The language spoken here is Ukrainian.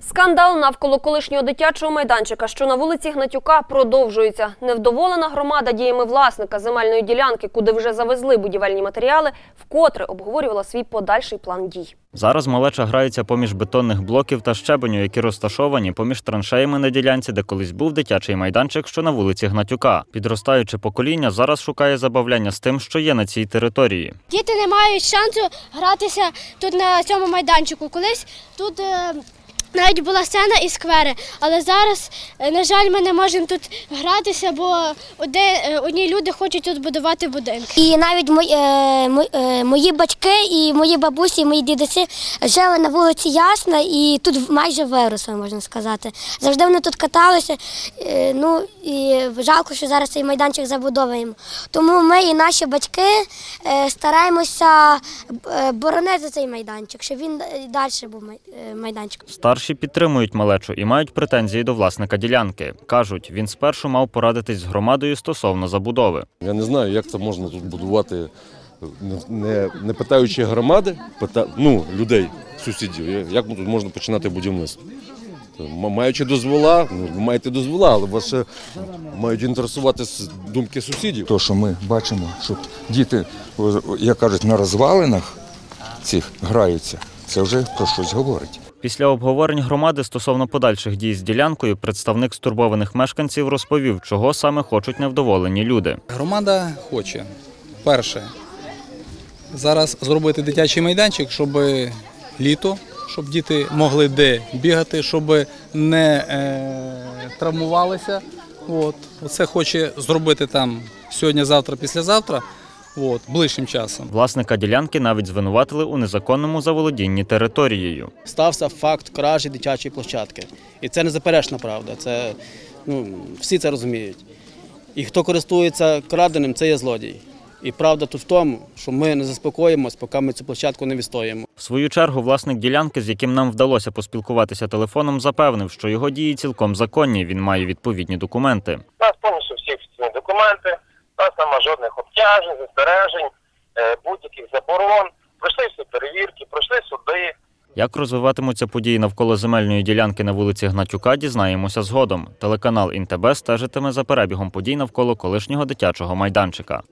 Скандал навколо колишнього дитячого майданчика, що на вулиці Гнатюка, продовжується. Невдоволена громада діями власника земельної ділянки, куди вже завезли будівельні матеріали, вкотре обговорювала свій подальший план дій. Зараз малеча грається поміж бетонних блоків та щебеню, які розташовані поміж траншеями на ділянці, де колись був дитячий майданчик, що на вулиці Гнатюка. Підростаюче покоління зараз шукає забавляння з тим, що є на цій території. Діти не мають шансу гратися тут на цьому майданчику. Колись тут е, навіть була сцена і сквери, але зараз, е, на жаль, ми не можемо тут гратися, бо е, одні люди хочуть тут будувати будинки. І навіть мої, е, мої, мої батьки і мої бабусі, і мої дідусі жили на вулиці Ясна і тут майже виросли, можна сказати. Завжди вони тут каталися. Ну і жалко, що зараз цей майданчик забудовуємо. Тому ми і наші батьки стараємося боронити цей майданчик, щоб він далі був майданчиком. Старші підтримують малечу і мають претензії до власника ділянки. кажуть, він спершу мав порадитись з громадою стосовно забудови. Я не знаю, як це можна тут будувати, не, не, питаючи громади, пита, ну, людей, сусідів, як тут можна починати будівництво. Маючи дозвола, ну, маєте дозвола, але вас ще мають інтересувати думки сусідів. То, що ми бачимо, що діти, як кажуть, на розвалинах цих граються, це вже про щось говорить. Після обговорень громади стосовно подальших дій з ділянкою представник стурбованих мешканців розповів, чого саме хочуть невдоволені люди. Громада хоче перше зараз зробити дитячий майданчик, щоб літо, щоб діти могли де бігати, щоб не е, травмувалися. От. Оце хоче зробити там сьогодні, завтра, післязавтра, от, ближчим часом. Власника ділянки навіть звинуватили у незаконному заволодінні територією. стався факт кражі дитячої площадки. І це незаперечна правда. Це, ну, всі це розуміють. І хто користується краденим, це є злодій. І правда тут в тому, що ми не заспокоїмось, поки ми цю площадку не відстоїмо. В свою чергу, власник ділянки, з яким нам вдалося поспілкуватися телефоном, запевнив, що його дії цілком законні. Він має відповідні документи. У нас повністю всі документи, нас нема жодних обтяжень, застережень, е, будь-яких заборон. Пройшли всі перевірки, пройшли суди. Як розвиватимуться події навколо земельної ділянки на вулиці Гнатюка, дізнаємося згодом. Телеканал ІНТБ стежитиме за перебігом подій навколо колишнього дитячого майданчика.